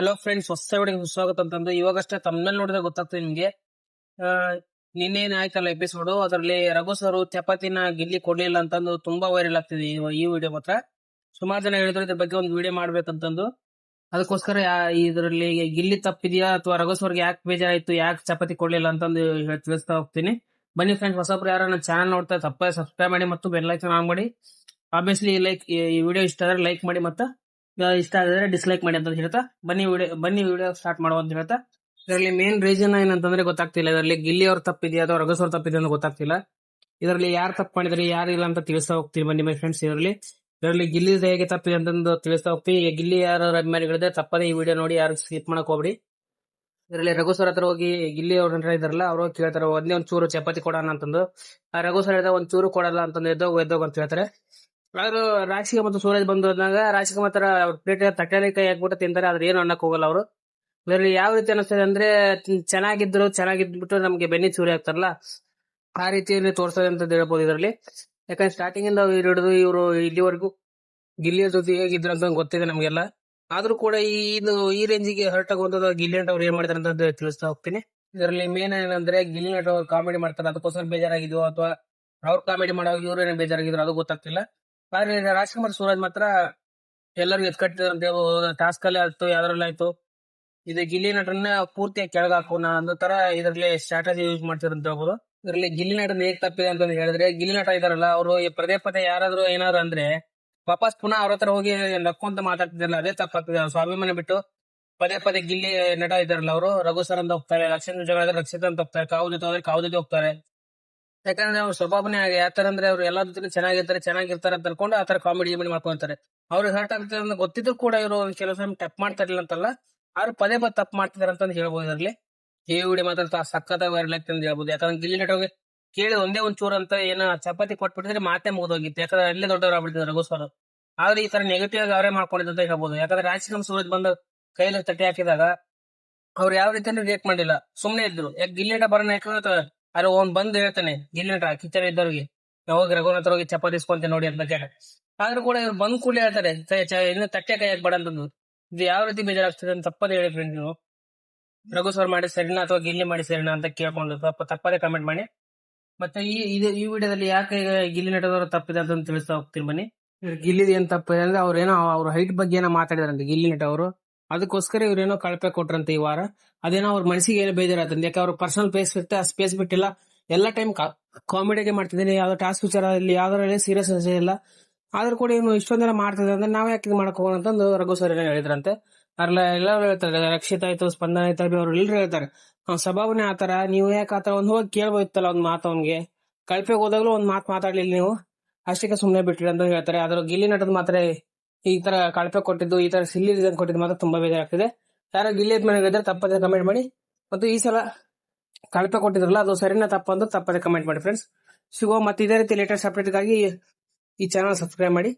Hello friends ಹೊಸ ವಿಡಿಯೋಗೆ ಸ್ವಾಗತ ಅಂತಂದು ಇವಾಗಷ್ಟೇ ತಮ್ಮಲ್ಲಿ ನೋಡಿದ್ರೆ ಗೊತ್ತಾಗ್ತದೆ ನಿಮಗೆ. ನಿನ್ನೇನ್ ಆಯ್ತಲ್ಲ ಎಪಿಸೋಡು ಅದರಲ್ಲಿ ರಘು ಸರ್ ಚಪಾತಿನ ಗಿಲ್ಲಿ ಕೊಡ್ಲಿಲ್ಲ ಅಂತಂದು ತುಂಬಾ ವೈರಲ್ ಆಗ್ತಿದೆ ಈ- ವಿಡಿಯೋ ಮಾತ್ರ. ಸುಮಾರು ಜನ ಹೇಳಿದ್ರು ಇದ್ರ ಬಗ್ಗೆ ಒಂದು ವಿಡಿಯೋ ಮಾಡ್ಬೇಕಂತಂದು. ಅದಕ್ಕೋಸ್ಕರ ಇದರಲ್ಲಿ ಗಿಲ್ಲಿ ತಪ್ಪಿದ್ಯಾ ಅಥವಾ ರಘು ಯಾಕೆ ಬೇಜಾರಾಯ್ತು, ಯಾಕೆ ಚಪಾತಿ ಕೊಡ್ಲಿಲ್ಲ ಅಂತಂದು ತಿಳಿಸ್ತಾ ಹೋಗ್ತೀನಿ. ಬನ್ನಿ ಫ್ರೆಂಡ್ಸ್ ಹೊಸಬ್ರು ಯಾರು ನನ್ನ ಚಾನಲ್ ನೋಡ್ತಾ ತಪ್ಪ ಸಬ್ಸ್ಕ್ರೈಬ್ ಮಾಡಿ ಮತ್ತು ಬೆಲ್ ಐಕನ್ ಆನ್ ಮಾಡಿ. ಆಬ್ವಿಯಸ್ಲಿ ಲೈಕ್ ಈ ವಿಡಿಯೋ ಇಷ್ಟ ಆದರೆ ಲೈಕ್ ಮಾಡಿ ಮತ್ತೆ ಇಷ್ಟ ಆಗಿದ್ರೆ ಡಿಸ್ಲೈಕ್ ಮಾಡಿ ಅಂತ ಹೇಳ್ತಾ. ಬನ್ನಿ ವಿಡಿಯೋ ಬನ್ನಿ ವಿಡಿಯೋ ಸ್ಟಾರ್ಟ್ ಮಾಡುವ ಅಂತ ಹೇಳ್ತಾ. ಇದರಲ್ಲಿ ಮೇನ್ ರೀಸನ್ ಏನಂತಂದ್ರೆ ಗೊತ್ತಾಗ್ತಿಲ್ಲ. ಇದರಲ್ಲಿ ಗಿಲ್ಲಿ ಅವ್ರ ತಪ್ಪಿದ್ಯಾ ಅಥವಾ ರಘಸ್ ಅವ್ರ ತಪ್ಪಿದೆ ಅಂತ ಗೊತ್ತಾಗ್ತಿಲ್ಲ. ಇದರಲ್ಲಿ ಯಾರು ತಪ್ಪು ಮಾಡಿದ್ರೆ, ಯಾರು ಇಲ್ಲ ಅಂತ ತಿಳಿಸ್ತಾ ಹೋಗ್ತೀವಿ ಬನ್ನಿ ಮೈ ಫ್ರೆಂಡ್ಸ್ ಇದರಲ್ಲಿ. ಇದರಲ್ಲಿ ಗಿಲ್ಲಿ ಹೇಗೆ ತಪ್ಪಿದೆ ಅಂತಂದು ತಿಳಿಸ್ತಾ ಹೋಗ್ತೀವಿ ಈಗ ಗಿಲ್ಲಿ ಯಾರು ಅಭಿಮಾನಿಗಳಿದೆ ತಪ್ಪದೇ ಈ ವಿಡಿಯೋ ನೋಡಿ ಯಾರು ಸ್ಕಿಪ್ ಮಾಡಕ್ ಹೋಗ್ಬಿಡಿ. ಇದರಲ್ಲಿ ರಘು ಸರ್ ಹತ್ರ ಹೋಗಿ ಗಿಲ್ಲಿ ಅವ್ರ ಹತ್ರ ಇದಾರಲ್ಲ ಅವ್ರು ಕೇಳ್ತಾರೆ, ಒಂದೇ ಒಂದ್ ಚೂರು ಚಪಾತಿ ಕೊಡೋಣ ಅಂತಂದು. ಆ ರಘು ಸರ್ ಹೇಳಿದ ಒಂದ್ ಚೂರು ಕೊಡಲ್ಲ ಅಂತಂದು ಎದ್ದೋಗ, ಎದ್ದೋಗ್ ಅಂತ ಹೇಳ್ತಾರೆ. ಆದ್ರೂ ರಾಶಿಕ ಮತ್ತು ಸೂರಜ್ ಬಂದು ಹೋದಾಗ ರಾಶಿಕ ಮಾತ್ರ ಅವ್ರ ಪ್ಲೇಟ್ ತಟ್ಟಲೆ ಕೈ ಹಾಕ್ಬಿಟ್ಟು ತಿಂತಾರೆ, ಆದ್ರೆ ಏನು ಅನ್ನಕ್ ಹೋಗಲ್ಲ ಅವರು. ಇದರಲ್ಲಿ ಯಾವ ರೀತಿ ಅನಿಸ್ತದೆ ಅಂದ್ರೆ ಚೆನ್ನಾಗಿದ್ರು ಚೆನ್ನಾಗಿದ್ಬಿಟ್ಟು ನಮ್ಗೆ ಬೆನ್ನಿ ಚೂರಿ ಆಗ್ತಾರಲ್ಲ ಆ ರೀತಿಯಲ್ಲಿ ತೋರಿಸ್ತದೆ ಅಂತ ಹೇಳ್ಬೋದು ಇದರಲ್ಲಿ. ಯಾಕಂದ್ರೆ ಸ್ಟಾರ್ಟಿಂಗ್ ಇಂದ ಹಿಡಿದು ಇವರು ಇಲ್ಲಿವರೆಗೂ ಗಿಲ್ಲಿಯ ಜೊತೆ ಹೇಗಿದ್ರು ಅಂತ ಗೊತ್ತಿದೆ ನಮ್ಗೆಲ್ಲ. ಆದ್ರೂ ಕೂಡ ಈ ಈ ರೇಂಜಿಗೆ ಹರ್ಟ್ ಆಗುವಂತದ್ದು ಗಿಲ್ಲಿ ಅವ್ರು ಏನ್ ಮಾಡ್ತಾರೆ ಅಂತ ತಿಳಿಸ್ತಾ ಹೋಗ್ತೀನಿ. ಇದರಲ್ಲಿ ಮೇನ್ ಏನಂದ್ರೆ ಗಿಲ್ಲಿ ನಟ ಅವ್ರು ಕಾಮಿಡಿ ಮಾಡ್ತಾರೆ, ಅದಕ್ಕೋಸ್ಕರ ಬೇಜಾರಾಗಿದ್ವು ಅಥವಾ ಅವ್ರು ಕಾಮಿಡಿ ಮಾಡೋ ಇವ್ರು ಏನೇ ಬೇಜಾರಾಗಿದ್ರು ಅದು ಗೊತ್ತಾಗ್ತಿಲ್ಲ. ಆದ್ರೆ ರಾಜ್ಕುಮಾರ್ ಸೂರಜ್ ಮಾತ್ರ ಎಲ್ಲರಿಗೂ ಅಂತ ಹೇಳ್ಬೋದು. ಟಾಸ್ಕ್ ಅಲ್ಲಿ ಆಯ್ತು, ಯಾವ್ದ್ರಲ್ಲಿ ಆಯ್ತು. ಇದು ಗಿಲ್ಲಿ ನಟನ್ನ ಪೂರ್ತಿಯಾಗಿ ಕೆಳಗೆ ಹಾಕೋಣ ಅನ್ನೋ ತರ ಇದರಲ್ಲಿ ಸ್ಟ್ರಾಟಜಿ ಯೂಸ್ ಮಾಡ್ತಿದ್ರು ಅಂತ ಹೇಳ್ಬೋದು. ಇದರಲ್ಲಿ ಗಿಲ್ಲಿ ನಟನ ಹೇಗ್ ತಪ್ಪಿದೆ ಅಂತ ಹೇಳಿದ್ರೆ, ಗಿಲ್ಲಿ ನಟ ಇದಾರಲ್ಲ, ಅವರು ಪದೇ ಪದೇ ಯಾರಾದ್ರೂ ಏನಾದ್ರು ಅಂದ್ರೆ ವಾಪಸ್ ಪುನಃ ಅವ್ರ ಹತ್ರ ಹೋಗಿ ನಕ್ಕೊಂತ ಮಾತಾಡ್ತಿದ್ರಲ್ಲ, ಅದೇ ತಪ್ಪಾಗ್ತಿದೆ. ಸ್ವಾಭಿಮಾನ ಬಿಟ್ಟು ಪದೇ ಪದೇ ಗಿಲ್ಲಿ ನಟ ಇದಾರಲ್ಲ ಅವರು, ರಘು ಸರ್ ಅಂತ ಹೋಗ್ತಾರೆ ಲಕ್ಷಣ ಜಗಳ ರಕ್ಷಿತ ಅಂತ ಹೋಗ್ತಾರೆ ಕಾವು ಜೊತೆ ಹೋದ್ರೆ ಕಾವು ಜೊತೆ ಹೋಗ್ತಾರೆ. ಯಾಕಂದ್ರೆ ಅವ್ರ ಸ್ವಭಾವನೆ ಯಾತರ ಅಂದ್ರೆ ಅವ್ರು ಎಲ್ಲಾ ಜೊತೆ ಚೆನ್ನಾಗಿರ್ತಾರೆ ಚೆನ್ನಾಗಿರ್ತಾರೆ ಅಂತ ಅನ್ಕೊಂಡು ಆತರ ಕಾಮಿಡಿ ಗಿಮಿಡಿ ಮಾಡ್ಕೊಂತಾರೆ. ಅವ್ರಿಗೆ ಹರ್ಟ್ ಆಗ್ತದೆ ಅಂತ ಗೊತ್ತಿದ್ರು ಕೂಡ ಇವರು ಕೆಲವು ಸಮಯ ಟಪ್ ಮಾಡ್ತಾ ಇರ್ಲಿಲ್ಲ ಅಂತಲ್ಲ ಅವ್ರು ಪದೇ ಪದೇ ತಪ್ಪು ಮಾಡ್ತಿದಾರೆ ಅಂತ ಹೇಳ್ಬೋದು ಇದರಲ್ಲಿ ಈ ವಿಡಿಯೋ ಮಾತ್ರ ಸಖತ್ ವೈರಲ್ ಆಗ್ತದೆ ಅಂತ ಹೇಳ್ಬೋದು. ಯಾಕಂದ್ರೆ ಗಿಲ್ಲಿ ನಟೋಗೆ ಕೇಳಿ ಒಂದೇ ಒಂದ್ ಚೂರು ಅಂತ ಏನ ಚಪಾತಿ ಕೊಟ್ಬಿಟ್ಟಿದ್ರೆ ಮಾತೇ ಮುಗಿದೋಗಿತ್ತು. ಯಾಕಂದ್ರೆ ಅಲ್ಲೇ ದೊಡ್ಡವ್ರು ಆಗ್ಬಿಟ್ಟಿದ್ದಾರೆ ಸರ್ ಆದ್ರೆ ಈ ತರ ನೆಗೆಟಿವ್ ಆಗಿ ಅವರೇ ಮಾಡ್ಕೊಂಡಿದ್ದು ಅಂತ ಹೇಳ್ಬೋದು. ಯಾಕಂದ್ರೆ ರಾಜಕೀಯ ಸೂರಜ್ ಬಂದು ಕೈಲಿ ತಟ್ಟೆ ಹಾಕಿದಾಗ ಅವ್ರು ಯಾವ ರೀತಿ ರಿಯಾಕ್ಟ್ ಮಾಡಿಲ್ಲ. ಸುಮ್ಮನೆ ಇದ್ರು. ಯಾಕೆ ಗಿಲ್ಲಿ ನಟ ಬರೋಣ ಯಾಕಂದ್ರೆ ಅರೆ ಅವ್ನ್ ಬಂದು ಹೇಳ್ತಾನೆ ಗಿಲ್ಲಿ ನಟ ಕಿಚನ್ ಇದ್ದವ್ರಿಗೆ ಹೋಗಿ ರಘುನಾಥ್ ಹೋಗಿ ಚಪಾತಿ ಇಸ್ಕೊಂತೆ ನೋಡಿ ಅಂತ ಕೇಳ ಆದ್ರೂ ಕೂಡ ಇವ್ರು ಬಂದ್ ಕೂಡಲೇ ಹೇಳ್ತಾರೆ ಇನ್ನು ತಟ್ಟೆ ಕೈ ಹಾಕ್ಬೇಡ ಅಂತಂದು ಇದು ಯಾವ ರೀತಿ ಬೇಜಾರಾಗ್ತದೆ ಅಂತ ತಪ್ಪದೇ ಹೇಳಿ ಫ್ರೆಂಡ್ ನೀವು. ರಘು ಸರ್ ಮಾಡಿ ಸರಿನಾ ಅಥವಾ ಗಿಲ್ಲಿ ಮಾಡಿ ಸರಿನಾ ಅಂತ ಕೇಳ್ಕೊಂಡು ತಪ್ಪ ತಪ್ಪದೇ ಕಮೆಂಟ್ ಮಾಡಿ. ಮತ್ತೆ ಈ, ಇದು, ಈ ವಿಡಿಯೋದಲ್ಲಿ ಯಾಕೆ ಗಿಲ್ಲಿ ನಟದವರು ತಪ್ಪಿದೆ ಅಂತ ತಿಳಿಸ್ತಾ ಹೋಗ್ತೀನಿ ಬನ್ನಿ. ಗಿಲ್ಲಿದ ಏನ್ ತಪ್ಪಿದೆ ಅಂದ್ರೆ ಅವ್ರೇನೋ ಅವ್ರ ಹೈಟ್ ಬಗ್ಗೆ ಏನೋ ಮಾತಾಡಿದಾರಂತೆ, ಗಿಲ್ಲಿ ನಟ ಅವರು ಅದಕ್ಕೋಸ್ಕರ ಇವ್ರೇನೋ ಕಳಪೆ ಕೊಟ್ರಂತೆ ಈ ವಾರ. ಅದೇನೋ ಅವ್ರ ಮನಸ್ಸಿಗೆ ಏನೋ ಬೇಜಾರಾತಂತೆ ಯಾಕೆ ಅವ್ರ ಪರ್ಸನಲ್ ಪ್ಲೇಸ್ ಇರುತ್ತೆ, ಆ ಸ್ಪೇಸ್ ಬಿಟ್ಟಿಲ್ಲ. ಎಲ್ಲ ಟೈಮ್ ಕಾಮಿಡಿಗೆ ಮಾಡ್ತಿದ್ದೀನಿ. ಯಾವ್ದೋ ಟಾಸ್ಕ್ ವಿಚಾರ ಇಲ್ಲಿ ಯಾವ್ದಾರ ಸೀರಿಯಸ್ ಇಲ್ಲ ಆದ್ರೂ ಕೂಡ ಇವನು ಇಷ್ಟೊಂದೆಲ್ಲ ಮಾಡ್ತಿದ್ರೆ ಅಂದ್ರೆ ನಾವೇ ಯಾಕೆ ಮಾಡಕ್ ಹೋಗೋಣ ಅಂತಂದು ರಘು ಸರ್ ಹೇಳಿದ್ರಂತೆ. ಅಲ್ಲ ಎಲ್ಲರೂ ಹೇಳ್ತಾರೆ, ರಕ್ಷಿತ ಆಯ್ತು, ಸ್ಪಂದನ ಆಯ್ತು ಅವ್ರು ಎಲ್ಲರೂ ಹೇಳ್ತಾರೆ. ಸ್ವಭಾವನೆ ಆತರ ನೀವು ಯಾಕೆ ಆತರ ಒಂದು ಹೋಗಿ ಕೇಳ್ಬೋದಿತ್ತಲ್ಲ ಒಂದು ಮಾತು ಅವ್ನಿಗೆ. ಕಳಪೆಗೆ ಹೋದಾಗ್ಲೂ ಒಂದು ಮಾತು ಮಾತಾಡ್ಲಿಲ್ಲ ನೀವು. ಅಷ್ಟಕ್ಕೆ ಸುಮ್ಮನೆ ಬಿಟ್ಟಿರಿ ಅಂತ ಹೇಳ್ತಾರೆ. ಆದ್ರೆ ಗಿಲ್ಲಿ ನಟದ ಮಾತ್ರ ಈ ತರ ಕಳಪೆ ಕೊಟ್ಟಿದ್ದು, ಈ ತರ ಸಿಲ್ಲಿ ರೀಸನ್ ಕೊಟ್ಟಿದ್ದು ಮಾತ್ರ ತುಂಬಾ ಬೇಜಾರಾಗ್ತಿದೆ. ಯಾರೋ ಗಿಲ್ಲಿ ಮನೆಗೆ ಇದ್ರೆ ತಪ್ಪದೆ ಕಮೆಂಟ್ ಮಾಡಿ. ಮತ್ತು ಈ ಸಲ ಕಳಪೆ ಕೊಟ್ಟಿದ್ರಲ್ಲ, ಅದು ಸರಿನಾ ತಪ್ಪು ಅಂತ ತಪ್ಪದೆ ಕಮೆಂಟ್ ಮಾಡಿ ಫ್ರೆಂಡ್ಸ್ ಸಿಗೋ ಮತ್ತೆ ಇದೇ ರೀತಿ ಲೇಟೆಸ್ಟ್ ಅಪ್ಡೇಟ್ಗಾಗಿ ಈ ಚಾನಲ್ ಸಬ್ಸ್ಕ್ರೈಬ್ ಮಾಡಿ.